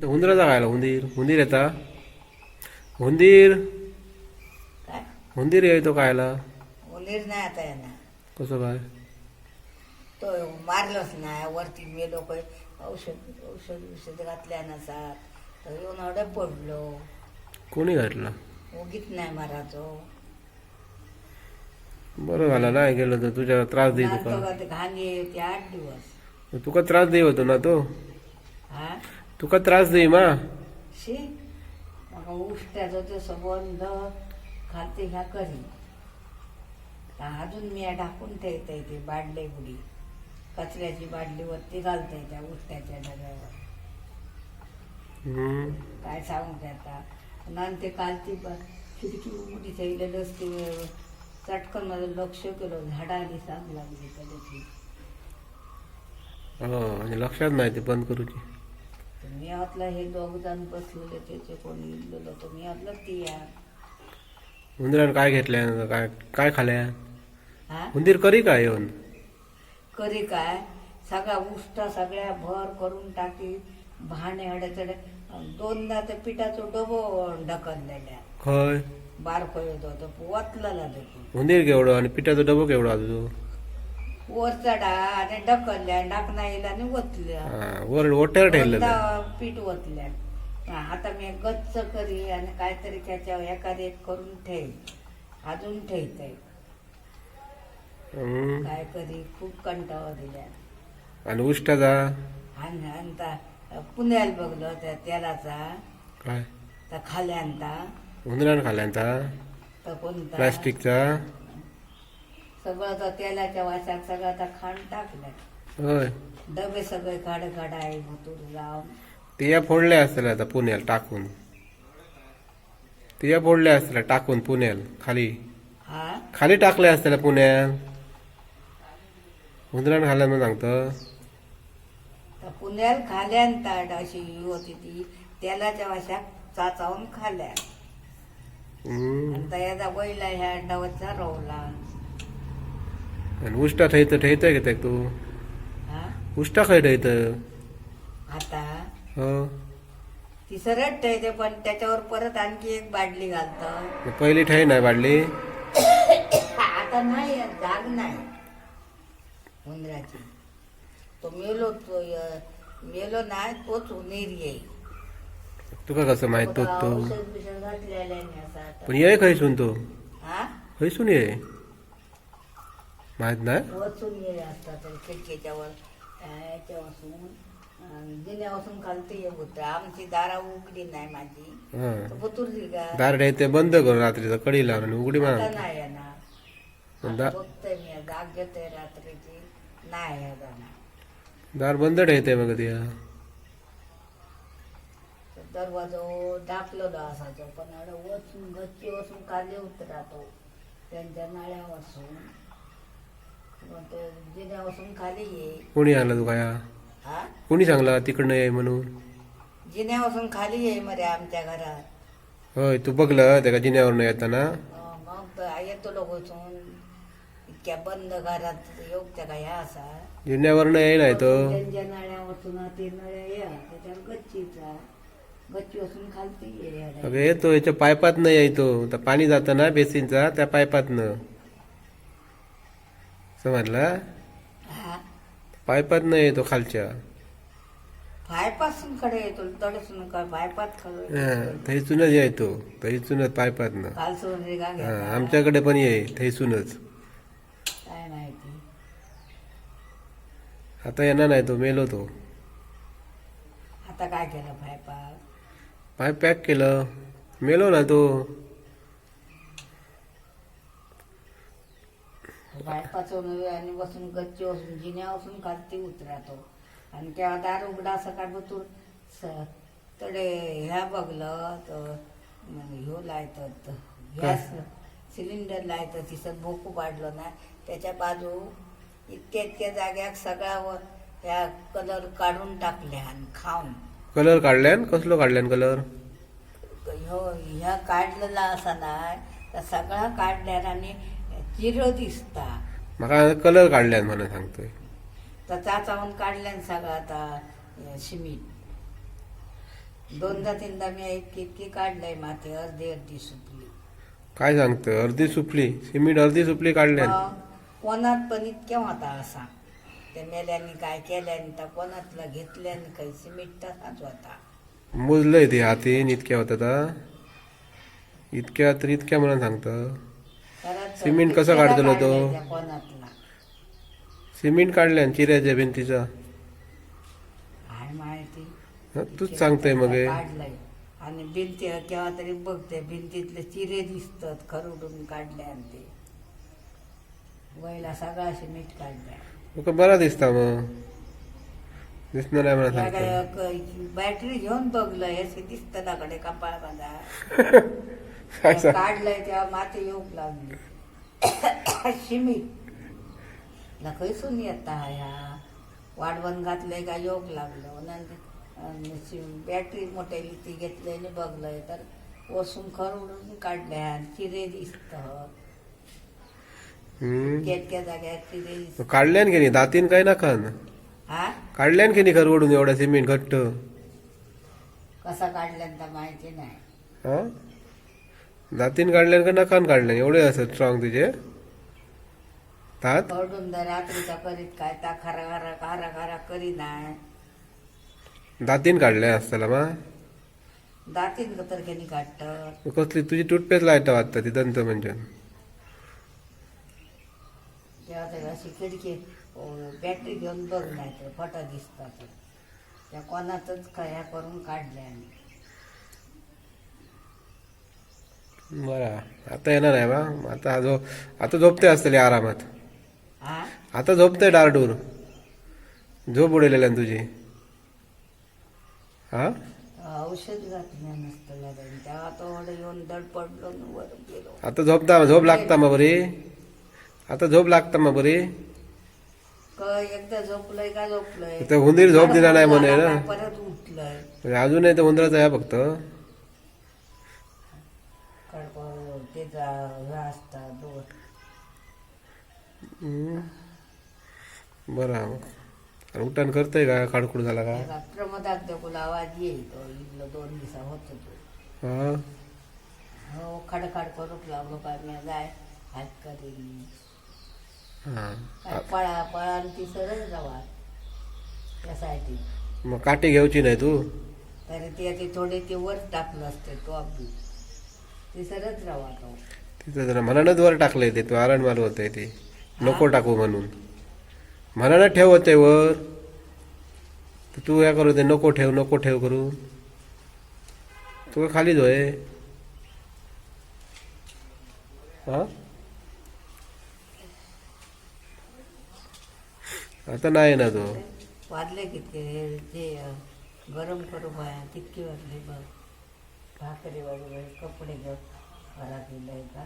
हुंदराचा खायला हुंदीर हुंदीर येता हुंदीर काय? हुंदीर येतो खायला उलीर नाही आता यांना कसं काय तो मारलोच नाही वरती मी लोक औषध औषध औषध घातल्या नसा तर येऊन अडे पडलो कोणी घातला उगीत नाही मारायचो बरं झालं नाही गेलं तर तुझ्या त्रास देईल नातो तुका का ते घांगे ते आठ दिवस तुका त्रास देई होतो ना तो हा तुका त्रास देई मा. शी मग उष्ट्याचं ते संबंध खाते ह्या करी. अजून मी टाकून ठेवते ते बाडले बुडी. कचऱ्याची बाडली वरती घालते त्या उष्ट्याच्या डब्यावर. काय सांगू आता? नंतर ते काल ती खिडकी उघडी ठेवलेलंच ते चटकन माझं लक्ष केलं झाडाली साथ लागली कधी हो लक्षात नाही ते बंद करूची. मी आतला हे दोघ जण बसलेले त्याचे कोणी इलेलं तर मी आतलं ती या हुंदरान काय घेतल्या काय काय खाल्या हा? हुंदीर करी काय येऊन? करी काय? सगळा उष्टा सगळ्या भर करून टाकी भाणे अडचड दोनदा ते पिठाचं डबो ढकललेल्या. खय? बारको येत होतं वतलेला देखील हुंदीर केवढं आणि पिठाचा डबो केवढा तुझो वर चढा आणि ढकलल्या डाकणा येईल आणि वतल्या वर ठेवलेलं. पीठ वतल्या हा, आता मी गच्च करी आणि काहीतरी एखादी एक करून ठेव अजून ठेवते. हम्म. काय करी खूप कंटाळा दिल्या आणि उष्टाचा? आणि आणता पुण्याला बघलो त्या तेलाचा. काय? तर खाल्यांता खाल्यांचा? तर कोणता? प्लास्टिकचा? सगळं तर तेलाच्या वाशात सगळं आता खाण टाकलं होय. डबे सगळे काढ काढ आहे भुतूर लावून. ते या फोडल्या असतील आता पुण्याला टाकून. ते या फोडल्या असतील टाकून पुण्याला खाली. हा? खाली टाकले असतील पुण्यात हुंदरान खाल्ल्या म्हणून सांगतो. तर पुण्याला खाल्यांता अशी होती ती. तेलाच्या वाशात चाचावून हम्म. आणि त्याचा बैला ह्या डवचा रोवला. आणि उष्टा ठेयत ठेयतंय का तू हा? उष्टा खय ठेयत आता? हो. ती सरळ ठेवते पण त्याच्यावर परत आणखी एक बाटली घालतं. पहिली ठेय नाही वाढली आता नाही जाग नाही. उंदराची. तो मेलो तो य- मेलो नाही तोच उंदीर येईल. तुका कसं माहीत तो तो? औषध बिषध घातलेलं आहे मी असं आता. पण ये खयसून तो. हा? खयसून ये. माहीत नाही? वचून असतात खिडकीच्या वर याच्यापासून जिन्यापासून खालती ये होत. आमची दारा उघडी नाही माझी. हा. तर बुतुरली का? ठेयते बंद करून रात्रीचं कडी लावून आणि उघडी आता मार नाही येणार. आता बघतोय मी जाग घेतोय रात्रीची. नाही येणार. दार बंद ठेयते मग ते. दरवाजो दाखलो असायचो पण वचून गच्ची वसून खाली उतरातो त्यांच्या नाळ्या वसून खाली ये. कोणी आलं तू काय हा? कोणी सांगला तिकडनं ये म्हणून? जिन्या वसून खाली ये मरे आमच्या घरात. होय तू बघलं त्या जिन्यावरनं येताना? अं, मग तर येतो लोक वचून इतक्या बंद घरात योग त्या काय असा? जिन्यावरनं ये नाही तो. त्यांच्या नळ्या वसून ते नळ्या या त्याच्यावर गच्चीचा. गच्ची वसून खालती ये. अगं येतो याच्या पायपातनं येतो तर पाणी जातं ना बेसिनचा त्या पायपातनं. समजला? हा. पायपातनं येतो खालच्या. पायपासून कडे येतो तडसून काय पायपात खडे थैसूनच येतो थैसूनच हा, घेतला आमच्याकडे पण ये थैसूनच. काय माहिती. आता येणार नाही तो मेलो तो. आता काय केलं पायपा पाय पॅक केलं. मेलो ना तो. पायपाचं आणि बसून गच्ची बसून जिन्या बसून खालती उतरातो. आणि तेव्हा दार उघडा सकाळ बतून तडे ह्या बघलं तर ह्यो लायतात गॅस सिलेंडर लायतं तिथं भोकू पाडलं ना त्याच्या बाजू इतक्या इतक्या जाग्यात सगळा व ह्या कलर काढून टाकल्या आणि खाऊन. कलर काढल्यान कसलो काढल्यान कलर? ह्यो ह्या काढलेला असा ना तर सगळा काढल्यान आणि चिरो दिसता. म्हाका कलर काढल्यान म्हणून सांगतोय. तर चाचावून काढल्यान सगळं आता अं, सिमेंट दोनदा तीनदा मी इतकी इतकी काढलंय माती अर्धी अर्धी सुटली काय सांगतं अर्धी सुपली? सिमेंट अर्धी सुपली काढल्या मग कोणात पण इतक्या होता असा. त्या मेल्यानी काय केल्यानी तर कोणातला घेतल्यानी काही सिमेंट तसाच होता. मोजलंय ते हातीन इतक्या होता इतक्या तर इतक्या म्हणून सांगतं. सिमेंट कसं काढतलो तो? सिमेंट काढल्या चिऱ्याच्या भिंतीचा? तूच सांगतोय मग. काढलंय. आणि भिंती केव्हा तरी बघते भिंतीतले चिरे दिसतात खरडून काढले आणि ते. वयला सगळा सिमेंट काढलाय. बरा दिसता मग. दिसणार नाही सांगतो बॅटरी घेऊन बघलं हे दिसतं दाकडे कपाळ बांधा काय सांग काढलंय तेव्हा माती येऊ लागली. शिमी ला खैसून येता ह्या वाढवण घातलंय का? योग लागलं. नंतर बॅटरी मोठ्याली ती घेतलंय आणि बघलंय. तर वसून खरडून काढल्या. चिरे दिसत. केटक्या जाग्यात चिरे दिसत. काढल्यान की नाही? दातीन काय ना खान? हा? काढल्यान की नाही खरवडून एवढा सिमेंट घट्ट? कसा काढल्यानंतर माहिती नाही. हा? दातीन काढल्यान का नखान काढल्यान? एवढे असत स्ट्रॉंग तुझे तात खरडून जर रात्रीचा करीत काय ता खरा खरा खारा खारा करी दातीन काढल्या असताना मग दातीन तर काढतं. कसली तुझी टूथपेस्ट लायता वाटतं ती दंत म्हणजे. अशी खिडकी बॅटरी घेऊन बघ नाही तर फटा दिसतात. त्या कोणातच कया करून काढल्या आम्ही बरा. आता येणार आहे बा. आता झो आता झोपते असतले आरामात. आता झोपते डारडूर. झोप उडेलेल्या तुझी. हा? औषध आता झोपता झोप लागता मग बरी? आता झोप लागता मग बरी? एकदा झोपलंय का झोपलंय? हुंदीर झोप दिला नाही म्हणे ना परत उठलंय. म्हणजे अजून नाही तर उंदराचं आहे फक्त. हम्म. बरं आणि उठाण करतंय का खाडखुड झाला का प्रमोदात देखील आवाज येईल तो इथलं दोन दिवसा होतो तो हा हो खडखड करूक लागलो काय मी जाय हात करीन हा पळा पळा आणि ती सरळ जावा त्यासाठी मग काठी घ्यायची नाही तू तरी ते ते थोडे ते वर टाकलं असते तो अगदी ते सरळ राहा तो तिथं जरा मनानच वर टाकलंय ते तू आरण माल होतंय ते. नको टाकू म्हणून. मनानं ठेव होते वर. तर तू काय करू ते नको ठेव नको ठेव करू. तू काय होय हा? आता नाही ना तो. वाजले कितके ते अं, गरम करू बाया कितके वाजले बघ. ಕಾಕರಿ ಹೋಗಿ ಕಪ್ಪಡಿಗೆ ಬರೋದಿಲ್ಲ ಈಗ.